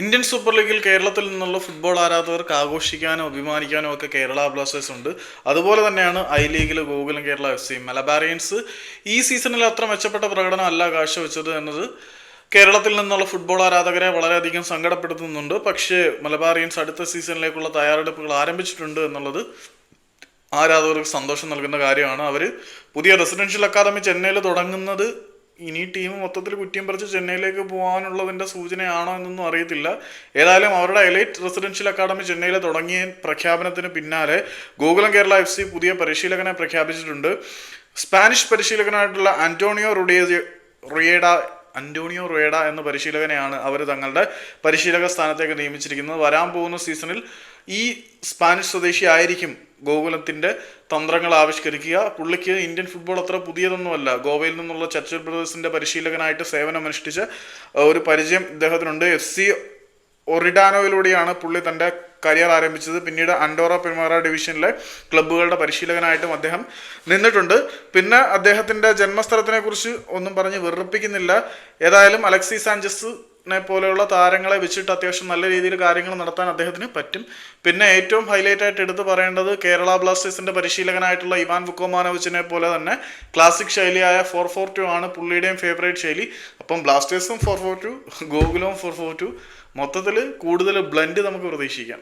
Indian super ലീഗിൽ കേരളത്തിൽ നിന്നുള്ള ഫുട്ബോൾ ആരാധകർക്ക് ആഘോഷിക്കാനോ അഭിമാനിക്കാനോ ഒക്കെ കേരള ബ്ലാസ്റ്റേഴ്സ് ഉണ്ട്. അതുപോലെ തന്നെയാണ് ഐ ലീഗിൽ ഗോകുലം കേരള എഫ് സി മലബാറിയൻസ് ഈ സീസണിൽ അത്ര മെച്ചപ്പെട്ട പ്രകടനം അല്ല കാഴ്ചവെച്ചത് എന്നത് കേരളത്തിൽ നിന്നുള്ള ഫുട്ബോൾ ആരാധകരെ വളരെയധികം സങ്കടപ്പെടുത്തുന്നുണ്ട്. പക്ഷേ മലബാറിയൻസ് അടുത്ത സീസണിലേക്കുള്ള തയ്യാറെടുപ്പുകൾ ആരംഭിച്ചിട്ടുണ്ട് എന്നുള്ളത് ആരാധകർക്ക് സന്തോഷം നൽകുന്ന കാര്യമാണ്. അവർ പുതിയ റെസിഡൻഷ്യൽ അക്കാദമി ചെന്നൈയിൽ തുടങ്ങുന്നത് ഇനി ടീം മൊത്തത്തിൽ കുറ്റിയും പറിച്ച് ചെന്നൈയിലേക്ക് പോകാനുള്ളതിന്റെ സൂചനയാണോ എന്നൊന്നും അറിയത്തില്ല. ഏതായാലും അവരുടെ എലൈറ്റ് റെസിഡൻഷ്യൽ അക്കാദമി ചെന്നൈയിൽ തുടങ്ങിയ പ്രഖ്യാപനത്തിന് പിന്നാലെ ഗോകുലം കേരള എഫ് സി പുതിയ പരിശീലകനെ പ്രഖ്യാപിച്ചിട്ടുണ്ട്. സ്പാനിഷ് പരിശീലകനായിട്ടുള്ള ആന്റോണിയോ റുഡിയ റുയേഡ അന്റോണിയോ റേഡ എന്ന പരിശീലകനെയാണ് അവർ തങ്ങളുടെ പരിശീലക സ്ഥാനത്തേക്ക് നിയമിച്ചിരിക്കുന്നത്. വരാൻ പോകുന്ന സീസണിൽ ഈ സ്പാനിഷ് സ്വദേശി ആയിരിക്കും ഗോകുലത്തിന്റെ തന്ത്രങ്ങൾ ആവിഷ്കരിക്കുക. പുള്ളിക്ക് ഇന്ത്യൻ ഫുട്ബോൾ അത്ര പുതിയതൊന്നുമല്ല. ഗോവയിൽ നിന്നുള്ള ചർച്ചിൽ ബ്രദേഴ്സിന്റെ പരിശീലകനായിട്ട് സേവനം അനുഷ്ഠിച്ച ഒരു പരിചയം ഇദ്ദേഹത്തിനുണ്ട്. എഫ് സി ഒറിഡാനോയിലൂടെയാണ് പുള്ളി തന്റെ കരിയർ ആരംഭിച്ചത്. പിന്നീട് അൻഡോറ പിമാറ ഡിവിഷനിലെ ക്ലബ്ബുകളുടെ പരിശീലകനായിട്ടും അദ്ദേഹം നിന്നിട്ടുണ്ട്. പിന്നെ അദ്ദേഹത്തിന്റെ ജന്മസ്ഥലത്തിനെ കുറിച്ച് ഒന്നും പറഞ്ഞ് വെറുപ്പിക്കുന്നില്ല. ഏതായാലും അലക്സി സാഞ്ചസിനെ പോലെയുള്ള താരങ്ങളെ വെച്ചിട്ട് അത്യാവശ്യം നല്ല രീതിയിൽ കാര്യങ്ങൾ നടത്താൻ അദ്ദേഹത്തിന് പറ്റും. പിന്നെ ഏറ്റവും ഹൈലൈറ്റ് ആയിട്ട് എടുത്തു പറയേണ്ടത് കേരള ബ്ലാസ്റ്റേഴ്സിന്റെ പരിശീലകനായിട്ടുള്ള ഇവാൻ വുക്കോമാനോവിച്ചിനെ പോലെ തന്നെ ക്ലാസിക് ശൈലിയായ ഫോർ ഫോർ ടു ആണ് പുള്ളിയുടെയും ഫേവറേറ്റ് ശൈലി. അപ്പം ബ്ലാസ്റ്റേഴ്സും ഫോർ ഫോർ ടു ഗോകുലവും ഫോർ ഫോർ ടു മൊത്തത്തിൽ കൂടുതൽ ബ്ലെൻഡ് നമുക്ക് പ്രതീക്ഷിക്കാം.